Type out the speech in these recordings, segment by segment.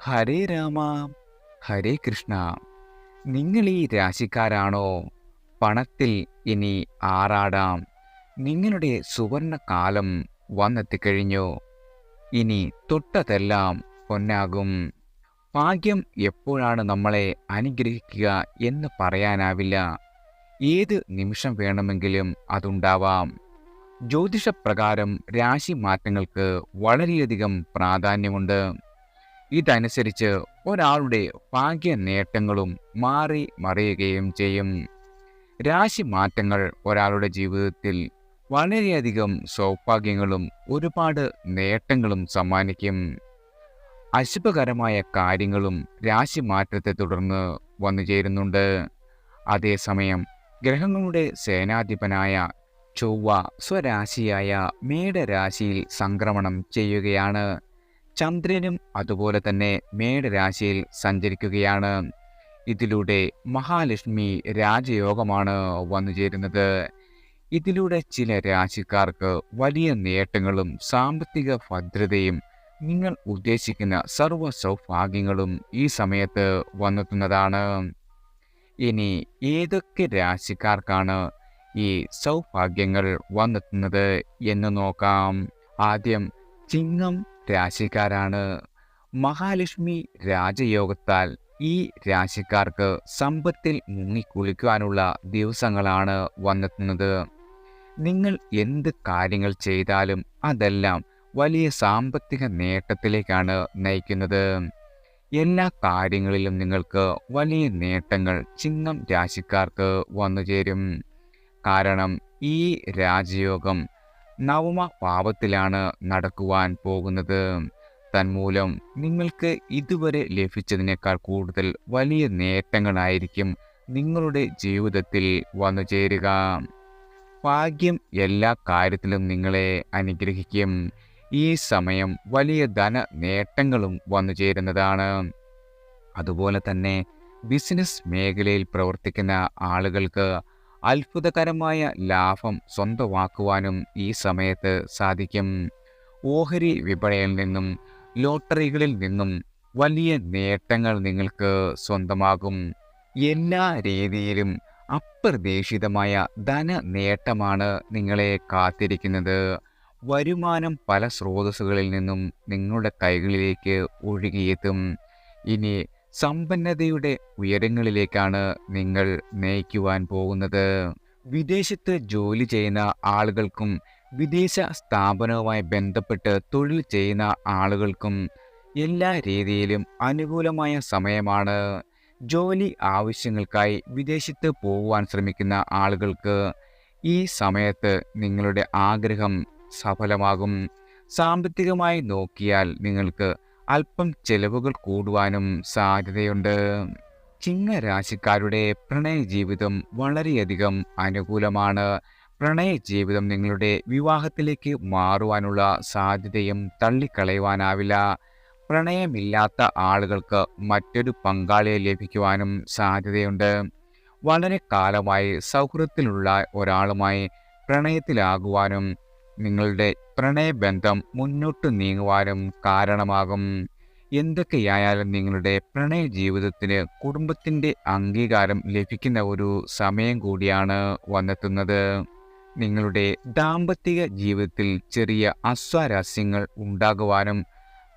ഹരേ രാമ ഹരേ കൃഷ്ണ. നിങ്ങൾ ഈ രാശിക്കാരാണോ? പണത്തിൽ ഇനി ആറാടാം. നിങ്ങളുടെ സുവർണ കാലം വന്നെത്തിക്കഴിഞ്ഞു. ഇനി തൊട്ടതെല്ലാം പൊന്നാകും. ഭാഗ്യം എപ്പോഴാണ് നമ്മളെ അനുഗ്രഹിക്കുക എന്ന് പറയാനാവില്ല. ഏത് നിമിഷം വേണമെങ്കിലും അതുണ്ടാവാം. ജ്യോതിഷപ്രകാരം രാശി മാറ്റങ്ങൾക്ക് വളരെയധികം പ്രാധാന്യമുണ്ട്. ഇതനുസരിച്ച് ഒരാളുടെ ഭാഗ്യ നേട്ടങ്ങളും മാറി മറിയുകയും ചെയ്യും. രാശി മാറ്റങ്ങൾ ഒരാളുടെ ജീവിതത്തിൽ വളരെയധികം സൗഭാഗ്യങ്ങളും ഒരുപാട് നേട്ടങ്ങളും സമ്മാനിക്കും. അശുഭകരമായ കാര്യങ്ങളും രാശി മാറ്റത്തെ തുടർന്ന് വന്നു ചേരുന്നുണ്ട്. അതേസമയം ഗ്രഹങ്ങളുടെ സേനാധിപനായ ചൊവ്വ സ്വരാശിയായ മേടരാശിയിൽ സംക്രമണം ചെയ്യുകയാണ്. ചന്ദ്രനും അതുപോലെ തന്നെ മേടരാശിയിൽ സഞ്ചരിക്കുകയാണ്. ഇതിലൂടെ മഹാലക്ഷ്മി രാജയോഗമാണ് വന്നു ചേരുന്നത്. ഇതിലൂടെ ചില രാശിക്കാർക്ക് വലിയ നേട്ടങ്ങളും സാമ്പത്തിക ഭദ്രതയും നിങ്ങൾ ഉദ്ദേശിക്കുന്ന സർവ സൗഭാഗ്യങ്ങളും ഈ സമയത്ത് വന്നെത്തുന്നതാണ്. ഇനി ഏതൊക്കെ രാശിക്കാർക്കാണ് ഈ സൗഭാഗ്യങ്ങൾ വന്നെത്തുന്നത് എന്ന് നോക്കാം. ആദ്യം ചിങ്ങം രാശിക്കാരാണ്. മഹാലക്ഷ്മി രാജയോഗത്താൽ ഈ രാശിക്കാർക്ക് സമ്പത്തിൽ മുങ്ങിക്കുളിക്കുവാനുള്ള ദിവസങ്ങളാണ് വന്നെത്തുന്നത്. നിങ്ങൾ എന്ത് കാര്യങ്ങൾ ചെയ്താലും അതെല്ലാം വലിയ സാമ്പത്തിക നേട്ടത്തിലേക്കാണ് നയിക്കുന്നത്. എല്ലാ കാര്യങ്ങളിലും നിങ്ങൾക്ക് വലിയ നേട്ടങ്ങൾ ചിങ്ങം രാശിക്കാർക്ക് വന്നു ചേരും കാരണം ഈ രാജയോഗം നവമ പാപത്തിലാണ് നടക്കുവാൻ പോകുന്നത്. തന്മൂലം നിങ്ങൾക്ക് ഇതുവരെ ലഭിച്ചതിനേക്കാൾ കൂടുതൽ വലിയ നേട്ടങ്ങളായിരിക്കും നിങ്ങളുടെ ജീവിതത്തിൽ വന്നു ചേരുക. ഭാഗ്യം എല്ലാ കാര്യത്തിലും നിങ്ങളെ അനുഗ്രഹിക്കും. ഈ സമയം വലിയ ധന നേട്ടങ്ങളും വന്നു ചേരുന്നതാണ്. അതുപോലെ തന്നെ ബിസിനസ് മേഖലയിൽ പ്രവർത്തിക്കുന്ന ആളുകൾക്ക് അത്ഭുതകരമായ ലാഭം സ്വന്തമാക്കുവാനും ഈ സമയത്ത് സാധിക്കും. ഓഹരി വിപണിയിൽ നിന്നും ലോട്ടറികളിൽ നിന്നും വലിയ നേട്ടങ്ങൾ നിങ്ങൾക്ക് സ്വന്തമാകും. എല്ലാ രീതിയിലും അപ്രതീക്ഷിതമായ ധന നേട്ടമാണ് നിങ്ങളെ കാത്തിരിക്കുന്നത്. വരുമാനം പല സ്രോതസ്സുകളിൽ നിന്നും നിങ്ങളുടെ കൈകളിലേക്ക് ഒഴുകിയെത്തും. ഇനി സമ്പന്നതയുടെ ഉയരങ്ങളിലേക്കാണ് നിങ്ങൾ നയിക്കുവാൻ പോകുന്നത്. വിദേശത്ത് ജോലി ചെയ്യുന്ന ആളുകൾക്കും വിദേശ സ്ഥാപനവുമായി ബന്ധപ്പെട്ട് തൊഴിൽ ചെയ്യുന്ന ആളുകൾക്കും എല്ലാ രീതിയിലും അനുകൂലമായ സമയമാണ്. ജോലി ആവശ്യങ്ങൾക്കായി വിദേശത്ത് പോകുവാൻ ശ്രമിക്കുന്ന ആളുകൾക്ക് ഈ സമയത്ത് നിങ്ങളുടെ ആഗ്രഹം സഫലമാകും. സാമ്പത്തികമായി നോക്കിയാൽ നിങ്ങൾക്ക് അല്പം ചെലവുകൾ കൂടുവാനും സാധ്യതയുണ്ട്. ചിങ്ങരാശിക്കാരുടെ പ്രണയ ജീവിതം വളരെയധികം അനുകൂലമാണ്. പ്രണയ ജീവിതം നിങ്ങളുടെ വിവാഹത്തിലേക്ക് മാറുവാനുള്ള സാധ്യതയും തള്ളിക്കളയുവാനാവില്ല. പ്രണയമില്ലാത്ത ആളുകൾക്ക് മറ്റൊരു പങ്കാളിയെ ലഭിക്കുവാനും സാധ്യതയുണ്ട്. വളരെ കാലമായി സൗഹൃദത്തിലുള്ള ഒരാളുമായി പ്രണയത്തിലാകുവാനും നിങ്ങളുടെ പ്രണയബന്ധം മുന്നോട്ട് നീങ്ങുവാനും കാരണമാകും. എന്തൊക്കെയായാലും നിങ്ങളുടെ പ്രണയ ജീവിതത്തിന് കുടുംബത്തിന്റെ അംഗീകാരം ലഭിക്കുന്ന ഒരു സമയം കൂടിയാണ് വന്നെത്തുന്നത്. നിങ്ങളുടെ ദാമ്പത്തിക ജീവിതത്തിൽ ചെറിയ അസ്വാരസ്യങ്ങൾ ഉണ്ടാകുവാനും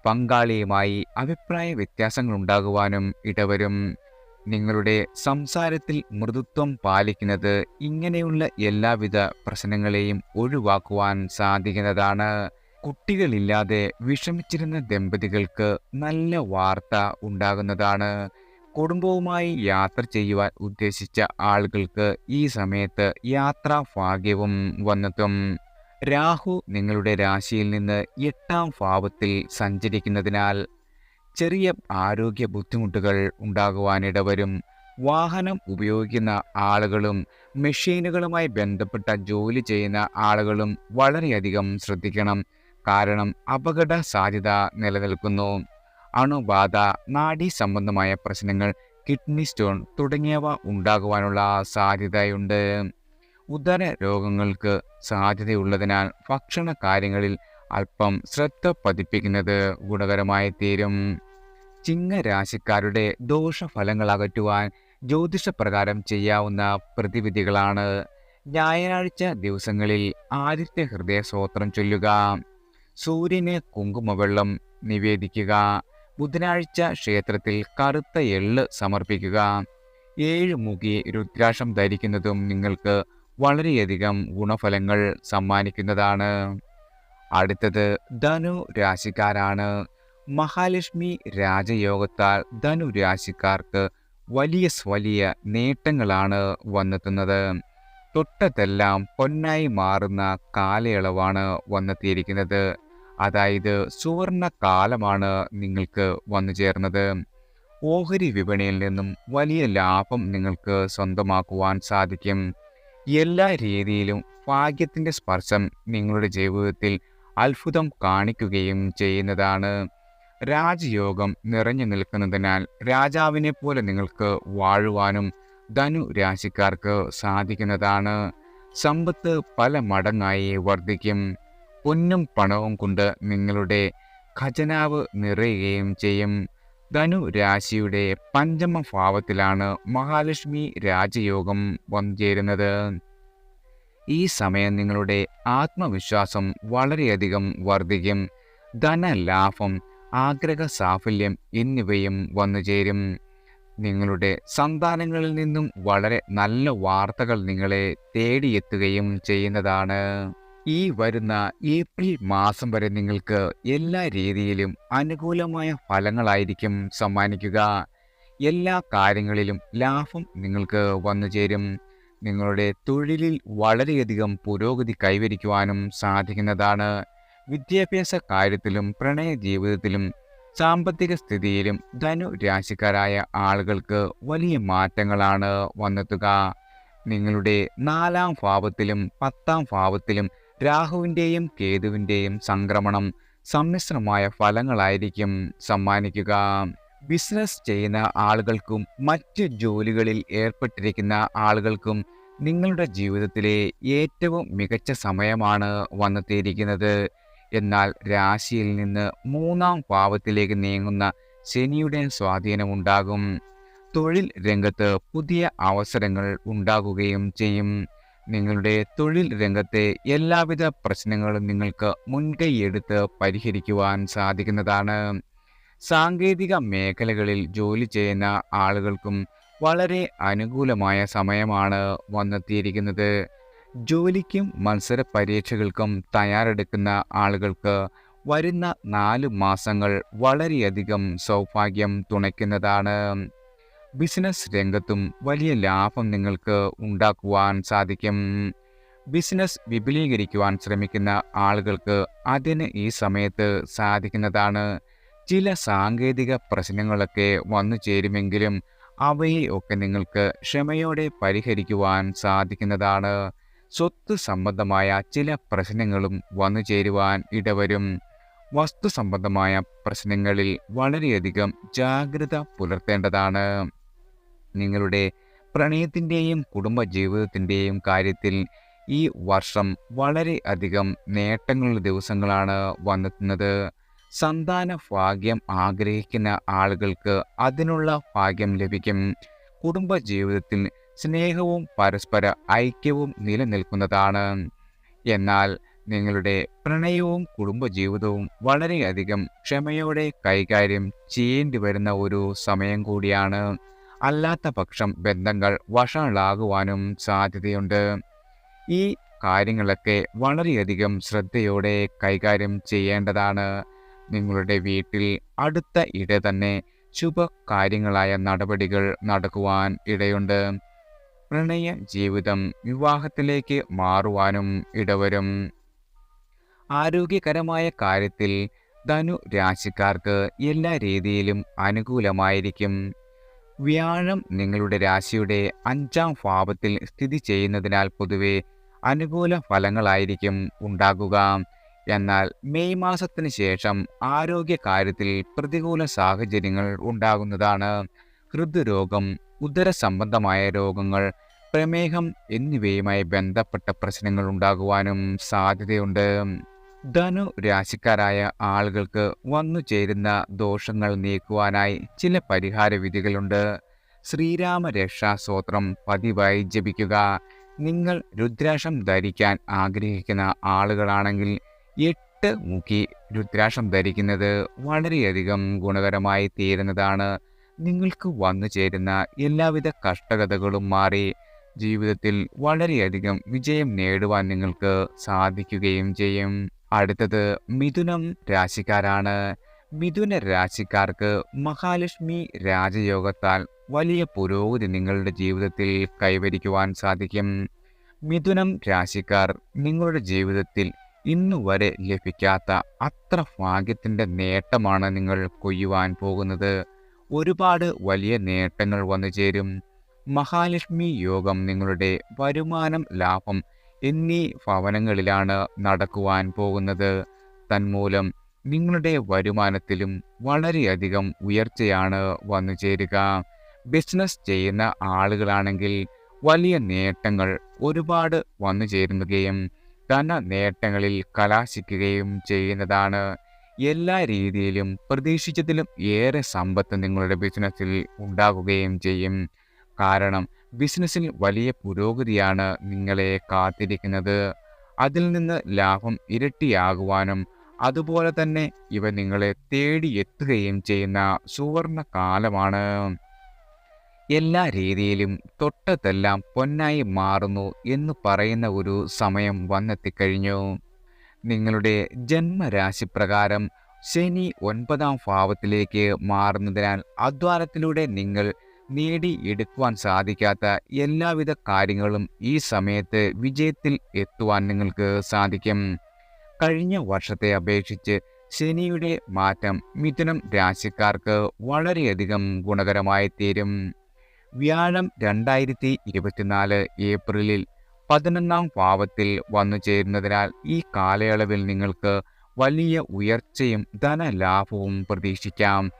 പങ്കാളിയുമായി അഭിപ്രായ വ്യത്യാസങ്ങൾ ഉണ്ടാകുവാനും ഇടവരും. നിങ്ങളുടെ സംസാരത്തിൽ മൃദുത്വം പാലിക്കുന്നത് ഇങ്ങനെയുള്ള എല്ലാവിധ പ്രശ്നങ്ങളെയും ഒഴിവാക്കുവാൻ സാധിക്കുന്നതാണ്. കുട്ടികളില്ലാതെ വിഷമിച്ചിരുന്ന ദമ്പതികൾക്ക് നല്ല വാർത്ത ഉണ്ടാകുന്നതാണ്. കുടുംബവുമായി യാത്ര ചെയ്യുവാൻ ഉദ്ദേശിച്ച ആളുകൾക്ക് ഈ സമയത്ത് യാത്രാ ഭാഗ്യവും വന്നെത്തും. രാഹു നിങ്ങളുടെ രാശിയിൽ നിന്ന് എട്ടാം ഭാവത്തിൽ സഞ്ചരിക്കുന്നതിനാൽ ചെറിയ ആരോഗ്യ ബുദ്ധിമുട്ടുകൾ ഉണ്ടാകുവാനിടവരും വാഹനം ഉപയോഗിക്കുന്ന ആളുകളും മെഷീനുകളുമായി ബന്ധപ്പെട്ട ജോലി ചെയ്യുന്ന ആളുകളും വളരെയധികം ശ്രദ്ധിക്കണം. കാരണം അപകട സാധ്യത നിലനിൽക്കുന്നു. അണുബാധ നാഡി സംബന്ധമായ പ്രശ്നങ്ങൾ കിഡ്നി സ്റ്റോൺ തുടങ്ങിയവ ഉണ്ടാകുവാനുള്ള സാധ്യതയുണ്ട്. ഉദര രോഗങ്ങൾക്ക് സാധ്യതയുള്ളതിനാൽ ഭക്ഷണ കാര്യങ്ങളിൽ അല്പം ശ്രദ്ധ പതിപ്പിക്കുന്നത് ഗുണകരമായി തീരും. ചിങ്ങരാശിക്കാരുടെ ദോഷഫലങ്ങൾ അകറ്റുവാൻ ജ്യോതിഷപ്രകാരം ചെയ്യാവുന്ന പ്രതിവിധികളാണ്. ഞായറാഴ്ച ദിവസങ്ങളിൽ ആദിത്യ ഹൃദയ ചൊല്ലുക. സൂര്യന് കുങ്കുമവെള്ളം നിവേദിക്കുക. ബുധനാഴ്ച ക്ഷേത്രത്തിൽ കറുത്ത എള്ള് സമർപ്പിക്കുക. ഏഴ് മുഖി രുദ്രാക്ഷം ധരിക്കുന്നതും നിങ്ങൾക്ക് വളരെയധികം ഗുണഫലങ്ങൾ സമ്മാനിക്കുന്നതാണ്. അടുത്തത് ധനു രാശിക്കാരാണ്. മഹാലക്ഷ്മി രാജയോഗത്താൽ ധനു രാശിക്കാർക്ക് വലിയ വലിയ നേട്ടങ്ങളാണ് വന്നെത്തുന്നത്. തൊട്ടതെല്ലാം പൊന്നായി മാറുന്ന കാലയളവാണ് വന്നെത്തിയിരിക്കുന്നത്. അതായത് സുവർണ കാലമാണ് നിങ്ങൾക്ക് വന്നു ചേർന്നത്. ഓഹരി വിപണിയിൽ നിന്നും വലിയ ലാഭം നിങ്ങൾക്ക് സ്വന്തമാക്കുവാൻ സാധിക്കും. എല്ലാ രീതിയിലും ഭാഗ്യത്തിന്റെ സ്പർശം നിങ്ങളുടെ ജീവിതത്തിൽ അത്ഭുതം കാണിക്കുകയും ചെയ്യുന്നതാണ്. രാജയോഗം നിറഞ്ഞു നിൽക്കുന്നതിനാൽ രാജാവിനെ പോലെ നിങ്ങൾക്ക് വാഴുവാനും ധനു രാശിക്കാർക്ക് സാധിക്കുന്നതാണ്. സമ്പത്ത് പല മടങ്ങായി വർദ്ധിക്കും. പൊന്നും പണവും കൊണ്ട് നിങ്ങളുടെ ഖജനാവ് നിറയുകയും ചെയ്യും. ധനു രാശിയുടെ പഞ്ചമ ഭാവത്തിലാണ് മഹാലക്ഷ്മി രാജയോഗം വന്നു ചേരുന്നത് ഈ സമയം നിങ്ങളുടെ ആത്മവിശ്വാസം വളരെയധികം വർദ്ധിക്കും. ധനലാഭം ആഗ്രഹ സാഫല്യം എന്നിവയും വന്നുചേരും നിങ്ങളുടെ സന്താനങ്ങളിൽ നിന്നും വളരെ നല്ല വാർത്തകൾ നിങ്ങളെ തേടിയെത്തുകയും ചെയ്യുന്നതാണ്. ഈ വരുന്ന ഏപ്രിൽ മാസം വരെ നിങ്ങൾക്ക് എല്ലാ രീതിയിലും അനുകൂലമായ ഫലങ്ങളായിരിക്കും സമ്മാനിക്കുക. എല്ലാ കാര്യങ്ങളിലും ലാഭം നിങ്ങൾക്ക് വന്നു ചേരും. നിങ്ങളുടെ തൊഴിലിൽ വളരെയധികം പുരോഗതി കൈവരിക്കുവാനും സാധിക്കുന്നതാണ്. വിദ്യാഭ്യാസ കാര്യത്തിലും പ്രണയ ജീവിതത്തിലും സാമ്പത്തിക സ്ഥിതിയിലും ധനു രാശിക്കാരായ ആളുകൾക്ക് വലിയ മാറ്റങ്ങളാണ് വന്നെത്തുക. നിങ്ങളുടെ നാലാം ഭാവത്തിലും പത്താം ഭാവത്തിലും രാഹുവിന്റെയും കേതുവിന്റെയും സംക്രമണം സമ്മിശ്രമായ ഫലങ്ങളായിരിക്കും സമ്മാനിക്കുക. ബിസിനസ് ചെയ്യുന്ന ആളുകൾക്കും മറ്റ് ജോലികളിൽ ഏർപ്പെട്ടിരിക്കുന്ന ആളുകൾക്കും നിങ്ങളുടെ ജീവിതത്തിലെ ഏറ്റവും മികച്ച സമയമാണ് വന്നെത്തിയിരിക്കുന്നത്. എന്നാൽ രാശിയിൽ നിന്ന് മൂന്നാം ഭാവത്തിലേക്ക് നീങ്ങുന്ന ശനിയുടെ സ്വാധീനമുണ്ടാകും തൊഴിൽ രംഗത്ത് പുതിയ അവസരങ്ങൾ ഉണ്ടാകുകയും ചെയ്യും. നിങ്ങളുടെ തൊഴിൽ രംഗത്തെ എല്ലാവിധ പ്രശ്നങ്ങളും നിങ്ങൾക്ക് മുൻകൈയെടുത്ത് പരിഹരിക്കുവാൻ സാധിക്കുന്നതാണ്. സാങ്കേതിക മേഖലകളിൽ ജോലി ചെയ്യുന്ന ആളുകൾക്കും വളരെ അനുകൂലമായ സമയമാണ് വന്നെത്തിയിരിക്കുന്നത്. ജോലിക്കും മത്സര പരീക്ഷകൾക്കും തയ്യാറെടുക്കുന്ന ആളുകൾക്ക് വരുന്ന നാല് മാസങ്ങൾ വളരെയധികം സൗഭാഗ്യം തുണയ്ക്കുന്നതാണ്. ബിസിനസ് രംഗത്തും വലിയ ലാഭം നിങ്ങൾക്ക് ഉണ്ടാക്കുവാൻ സാധിക്കും. ബിസിനസ് വിപുലീകരിക്കുവാൻ ശ്രമിക്കുന്ന ആളുകൾക്ക് അതിന് ഈ സമയത്ത് സാധിക്കുന്നതാണ്. ചില സാങ്കേതിക പ്രശ്നങ്ങളൊക്കെ വന്നു ചേരുമെങ്കിലും അവയെ ഒക്കെ നിങ്ങൾക്ക് ക്ഷമയോടെ പരിഹരിക്കുവാൻ സാധിക്കുന്നതാണ്. സ്വത്ത് സംബന്ധമായ ചില പ്രശ്നങ്ങളും വന്നു ചേരുവാൻ ഇടവരും. വസ്തു സംബന്ധമായ പ്രശ്നങ്ങളിൽ വളരെയധികം ജാഗ്രത പുലർത്തേണ്ടതാണ്. നിങ്ങളുടെ പ്രണയത്തിന്റെയും കുടുംബജീവിതത്തിന്റെയും കാര്യത്തിൽ ഈ വർഷം വളരെ അധികം ദിവസങ്ങളാണ് വന്നെത്തുന്നത്. സന്താന ഭാഗ്യം ആഗ്രഹിക്കുന്ന ആളുകൾക്ക് അതിനുള്ള ഭാഗ്യം ലഭിക്കും. കുടുംബജീവിതത്തിൽ സ്നേഹവും പരസ്പര ഐക്യവും നിലനിൽക്കുന്നതാണ്. എന്നാൽ നിങ്ങളുടെ പ്രണയവും കുടുംബജീവിതവും വളരെയധികം ക്ഷമയോടെ കൈകാര്യം ചെയ്യേണ്ടി വരുന്ന ഒരു സമയം കൂടിയാണ്. അല്ലാത്ത പക്ഷം ബന്ധങ്ങൾ വഷളാകുവാനും സാധ്യതയുണ്ട്. ഈ കാര്യങ്ങളൊക്കെ വളരെയധികം ശ്രദ്ധയോടെ കൈകാര്യം ചെയ്യേണ്ടതാണ്. നിങ്ങളുടെ വീട്ടിൽ അടുത്ത ഇട തന്നെ ശുഭകാര്യങ്ങളായ നടപടികൾ നടക്കുവാൻ ഇടയുണ്ട്. പ്രണയ ജീവിതം വിവാഹത്തിലേക്ക് മാറുവാനും ഇടവരും. ആരോഗ്യകരമായ കാര്യത്തിൽ ധനു രാശിക്കാർക്ക് എല്ലാ രീതിയിലും അനുകൂലമായിരിക്കും. വ്യാഴം നിങ്ങളുടെ രാശിയുടെ അഞ്ചാം ഭാവത്തിൽ സ്ഥിതി ചെയ്യുന്നതിനാൽ പൊതുവെ അനുകൂല ഫലങ്ങളായിരിക്കും ഉണ്ടാകുക. എന്നാൽ മെയ് മാസത്തിന് ശേഷം ആരോഗ്യ കാര്യത്തിൽ പ്രതികൂല സാഹചര്യങ്ങൾ ഉണ്ടാകുന്നതാണ്. ഹൃദ്രോഗം ഉദര സംബന്ധമായ രോഗങ്ങൾ പ്രമേഹം എന്നിവയുമായി ബന്ധപ്പെട്ട പ്രശ്നങ്ങൾ ഉണ്ടാകുവാനും സാധ്യതയുണ്ട്. ധനു രാശിക്കാരായ ആളുകൾക്ക് വന്നു ചേരുന്ന ദോഷങ്ങൾ നീക്കുവാനായി ചില പരിഹാര വിധികളുണ്ട്. ശ്രീരാമ രക്ഷാ സ്തോത്രം പതിവായി ജപിക്കുക. നിങ്ങൾ രുദ്രാക്ഷം ധരിക്കാൻ ആഗ്രഹിക്കുന്ന ആളുകളാണെങ്കിൽ എട്ട് മുഖി രുദ്രാക്ഷം ധരിക്കുന്നത് വളരെയധികം ഗുണകരമായി തീരുന്നതാണ്. നിങ്ങൾക്ക് വന്നു ചേരുന്ന എല്ലാവിധ കഷ്ടകഥകളും മാറി ജീവിതത്തിൽ വളരെയധികം വിജയം നേടുവാൻ നിങ്ങൾക്ക് സാധിക്കുകയും ചെയ്യും. അടുത്തത് മിഥുനം രാശിക്കാരാണ്. മിഥുന രാശിക്കാർക്ക് മഹാലക്ഷ്മി രാജയോഗത്താൽ വലിയ പുരോഗതി നിങ്ങളുടെ ജീവിതത്തിൽ കൈവരിക്കുവാൻ സാധിക്കും. മിഥുനം രാശിക്കാർ നിങ്ങളുടെ ജീവിതത്തിൽ ഇന്നു വരെ ലഭിക്കാത്ത അത്ര ഭാഗ്യത്തിന്റെ നേട്ടമാണ് നിങ്ങൾ കൊയ്യുവാൻ പോകുന്നത്. ഒരുപാട് വലിയ നേട്ടങ്ങൾ വന്നു ചേരും. മഹാലക്ഷ്മി യോഗം നിങ്ങളുടെ വരുമാനം ലാഭം എന്നീ ഭവനങ്ങളിലാണ് നടക്കുവാൻ പോകുന്നത്. തന്മൂലം നിങ്ങളുടെ വരുമാനത്തിലും വളരെയധികം ഉയർച്ചയാണ് വന്നു ചേരുക. ബിസിനസ് ചെയ്യുന്ന ആളുകളാണെങ്കിൽ വലിയ നേട്ടങ്ങൾ ഒരുപാട് വന്നു ചേരുകയും ധന നേട്ടങ്ങളിൽ കലാശിക്കുകയും ചെയ്യുന്നതാണ്. എല്ലാ രീതിയിലും പ്രതീക്ഷിച്ചതിലും ഏറെ സമ്പത്ത് നിങ്ങളുടെ ബിസിനസ്സിൽ ഉണ്ടാകുകയും ചെയ്യും. കാരണം ബിസിനസ്സിൽ വലിയ പുരോഗതിയാണ് നിങ്ങളെ കാത്തിരിക്കുന്നത്. അതിൽ നിന്ന് ലാഭം ഇരട്ടിയാകുവാനും അതുപോലെ തന്നെ ഇവ നിങ്ങളെ തേടിയെത്തുകയും ചെയ്യുന്ന സുവർണ കാലമാണ്. എല്ലാ രീതിയിലും തൊട്ടതെല്ലാം പൊന്നായി മാറുന്നു എന്ന് പറയുന്ന ഒരു സമയം വന്നെത്തിക്കഴിഞ്ഞു. നിങ്ങളുടെ ജന്മരാശി പ്രകാരം ശനി ഒൻപതാം ഭാവത്തിലേക്ക് മാറുന്നതിനാൽ അധ്വാനത്തിലൂടെ നിങ്ങൾ നേടിയെടുക്കുവാൻ സാധിക്കാത്ത എല്ലാവിധ കാര്യങ്ങളും ഈ സമയത്ത് വിജയത്തിൽ എത്തുവാൻ നിങ്ങൾക്ക് സാധിക്കും. കഴിഞ്ഞ വർഷത്തെ അപേക്ഷിച്ച് ശനിയുടെ മാറ്റം മിഥുനം രാശിക്കാർക്ക് വളരെയധികം ഗുണകരമായി തീരും വ്യാഴം രണ്ടായിരത്തി ഇരുപത്തിനാല് ഏപ്രിലിൽ പതിനൊന്നാം ഭാവത്തിൽ വന്നു ചേരുന്നതിനാൽ ഈ കാലയളവിൽ നിങ്ങൾക്ക് വലിയ ഉയർച്ചയും ധനലാഭവും പ്രതീക്ഷിക്കാം.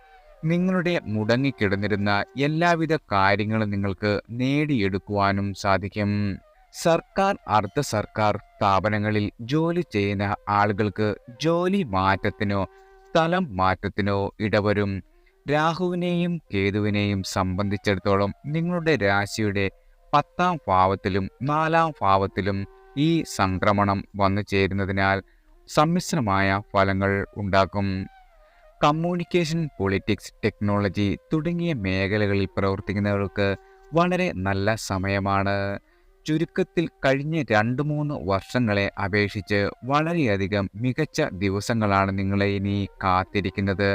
നിങ്ങളുടെ മുടങ്ങിക്കിടന്നിരുന്ന എല്ലാവിധ കാര്യങ്ങളും നിങ്ങൾക്ക് നേടിയെടുക്കുവാനും സാധിക്കും. സർക്കാർ അർദ്ധ സർക്കാർ സ്ഥാപനങ്ങളിൽ ജോലി ചെയ്യുന്ന ആളുകൾക്ക് ജോലി മാറ്റത്തിനോ സ്ഥലം മാറ്റത്തിനോ ഇടവരും. രാഹുവിനെയും കേതുവിനെയും സംബന്ധിച്ചിടത്തോളം നിങ്ങളുടെ രാശിയുടെ പത്താം ഭാവത്തിലും നാലാം ഭാവത്തിലും ഈ സംക്രമണം വന്നു ചേരുന്നതിനാൽ സമ്മിശ്രമായ ഫലങ്ങൾ ഉണ്ടാക്കും. കമ്മ്യൂണിക്കേഷൻ പൊളിറ്റിക്സ് ടെക്നോളജി തുടങ്ങിയ മേഖലകളിൽ പ്രവർത്തിക്കുന്നവർക്ക് വളരെ നല്ല സമയമാണ്. ചുരുക്കത്തിൽ കഴിഞ്ഞ രണ്ട് മൂന്ന് വർഷങ്ങളെ അപേക്ഷിച്ച് വളരെയധികം മികച്ച ദിവസങ്ങളാണ് നിങ്ങളെ ഇനി കാത്തിരിക്കുന്നത്.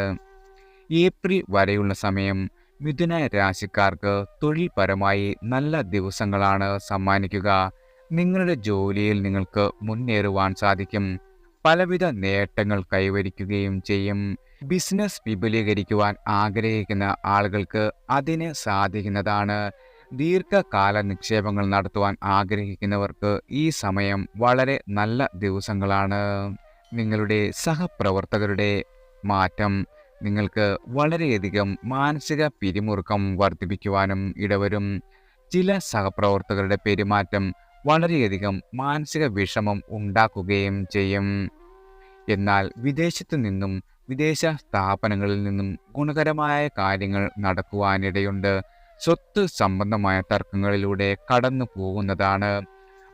ഏപ്രിൽ വരെയുള്ള സമയം മിഥുന രാശിക്കാർക്ക് തൊഴിൽപരമായി നല്ല ദിവസങ്ങളാണ് സമ്മാനിക്കുക. നിങ്ങളുടെ ജോലിയിൽ നിങ്ങൾക്ക് മുന്നേറുവാൻ സാധിക്കും. പലവിധ നേട്ടങ്ങൾ കൈവരിക്കുകയും ചെയ്യും. ബിസിനസ് വിപുലീകരിക്കുവാൻ ആഗ്രഹിക്കുന്ന ആളുകൾക്ക് അതിന് സാധിക്കുന്നതാണ്. ദീർഘകാല നിക്ഷേപങ്ങൾ നടത്തുവാൻ ആഗ്രഹിക്കുന്നവർക്ക് ഈ സമയം വളരെ നല്ല ദിവസങ്ങളാണ്. നിങ്ങളുടെ സഹപ്രവർത്തകരുടെ മാറ്റം നിങ്ങൾക്ക് വളരെയധികം മാനസിക പിരിമുറുക്കം വർദ്ധിപ്പിക്കുവാനും ഇടവരും. ചില സഹപ്രവർത്തകരുടെ പെരുമാറ്റം വളരെയധികം മാനസിക വിഷമം ഉണ്ടാക്കുകയും ചെയ്യും. എന്നാൽ വിദേശത്തു നിന്നും വിദേശ സ്ഥാപനങ്ങളിൽ നിന്നും ഗുണകരമായ കാര്യങ്ങൾ നടക്കുവാനിടയുണ്ട്. സ്വത്ത് സംബന്ധമായ തർക്കങ്ങളിലൂടെ കടന്നു പോകുന്നതാണ്.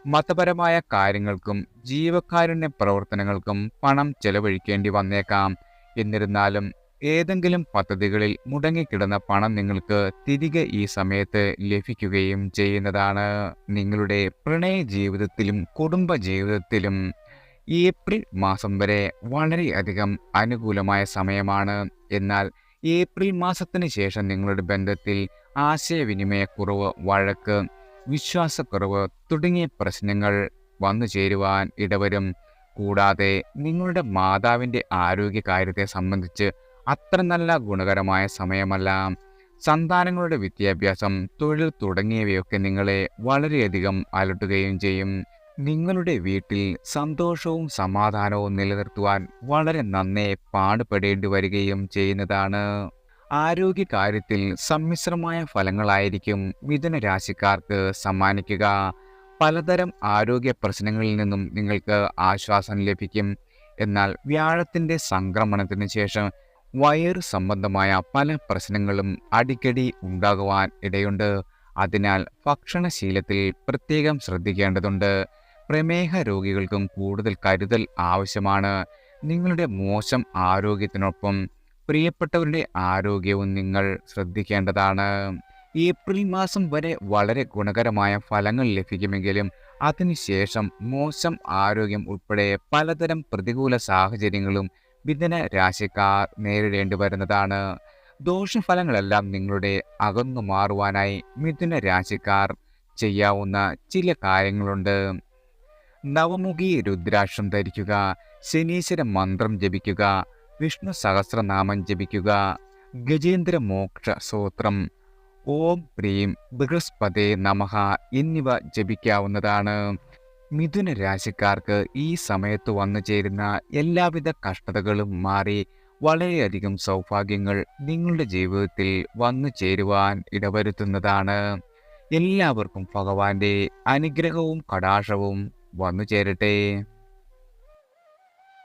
മതപരമായ കാര്യങ്ങൾക്കും ജീവകാരുണ്യ പ്രവർത്തനങ്ങൾക്കും പണം ചെലവഴിക്കേണ്ടി വന്നേക്കാം. എന്നിരുന്നാലും ഏതെങ്കിലും പദ്ധതികളിൽ മുടങ്ങിക്കിടന്ന പണം നിങ്ങൾക്ക് തിരികെ ഈ സമയത്ത് ലഭിക്കുകയും ചെയ്യുന്നതാണ്. നിങ്ങളുടെ പ്രണയ ജീവിതത്തിലും കുടുംബ ജീവിതത്തിലും ഏപ്രിൽ മാസം വരെ വളരെയധികം അനുകൂലമായ സമയമാണ്. എന്നാൽ ഏപ്രിൽ മാസത്തിന് ശേഷം നിങ്ങളുടെ ബന്ധത്തിൽ ആശയവിനിമയക്കുറവ് വഴക്ക് വിശ്വാസക്കുറവ് തുടങ്ങിയ പ്രശ്നങ്ങൾ വന്നു ചേരുവാൻ ഇടവരും. കൂടാതെ നിങ്ങളുടെ മാതാവിന്റെ ആരോഗ്യകാര്യത്തെ സംബന്ധിച്ച് അത്ര നല്ല ഗുണകരമായ സമയമല്ല. സന്താനങ്ങളുടെ വിദ്യാഭ്യാസം തൊഴിൽ തുടങ്ങിയവയൊക്കെ നിങ്ങളെ വളരെയധികം അലട്ടുകയും ചെയ്യും. നിങ്ങളുടെ വീട്ടിൽ സന്തോഷവും സമാധാനവും നിലനിർത്തുവാൻ വളരെ നന്നേ പാടുപെടേണ്ടി വരികയും ചെയ്യുന്നതാണ്. ആരോഗ്യകാര്യത്തിൽ സമ്മിശ്രമായ ഫലങ്ങളായിരിക്കും മിഥുന രാശിക്കാർക്ക് സമ്മാനിക്കുക. പലതരം ആരോഗ്യ പ്രശ്നങ്ങളിൽ നിന്നും നിങ്ങൾക്ക് ആശ്വാസം ലഭിക്കും. എന്നാൽ വ്യാഴത്തിന്റെ സംക്രമണത്തിന് ശേഷം വയറ് സംബന്ധമായ പല പ്രശ്നങ്ങളും അടിക്കടി ഉണ്ടാകുവാൻ ഇടയുണ്ട്. അതിനാൽ ഭക്ഷണശീലത്തിൽ പ്രത്യേകം ശ്രദ്ധിക്കേണ്ടതുണ്ട്. പ്രമേഹ രോഗികൾക്കും കൂടുതൽ കരുതൽ ആവശ്യമാണ്. നിങ്ങളുടെ മോശം ആരോഗ്യത്തിനൊപ്പം പ്രിയപ്പെട്ടവരുടെ ആരോഗ്യവും നിങ്ങൾ ശ്രദ്ധിക്കേണ്ടതാണ്. ഏപ്രിൽ മാസം വരെ വളരെ ഗുണകരമായ ഫലങ്ങൾ ലഭിക്കുമെങ്കിലും അതിനുശേഷം മോശം ആരോഗ്യം ഉൾപ്പെടെ പലതരം പ്രതികൂല സാഹചര്യങ്ങളും മിഥുന രാശിക്കാർ നേരിടേണ്ടി വരുന്നതാണ്. ദോഷഫലങ്ങളെല്ലാം നിങ്ങളുടെ അകന്നു മാറുവാനായി മിഥുന രാശിക്കാർ ചെയ്യാവുന്ന ചില കാര്യങ്ങളുണ്ട്. നവമുഖി രുദ്രാക്ഷം ധരിക്കുക ശനീശ്വര മന്ത്രം ജപിക്കുക വിഷ്ണു സഹസ്രനാമം ജപിക്കുക ഗജേന്ദ്ര മോക്ഷ സൂത്രം ഓം പ്രീം ബൃഹസ്പതേ നമഹ എന്നിവ ജപിക്കാവുന്നതാണ്. മിഥുന രാശിക്കാർക്ക് ഈ സമയത്ത് വന്നു ചേരുന്ന എല്ലാവിധ കഷ്ടതകളും മാറി വളരെയധികം സൗഭാഗ്യങ്ങൾ നിങ്ങളുടെ ജീവിതത്തിൽ വന്നു ചേരുവാൻ ഇടവരുത്തുന്നതാണ്. എല്ലാവർക്കും ഭഗവാന്റെ അനുഗ്രഹവും കടാശവും വന്നു ചേരട്ടെ.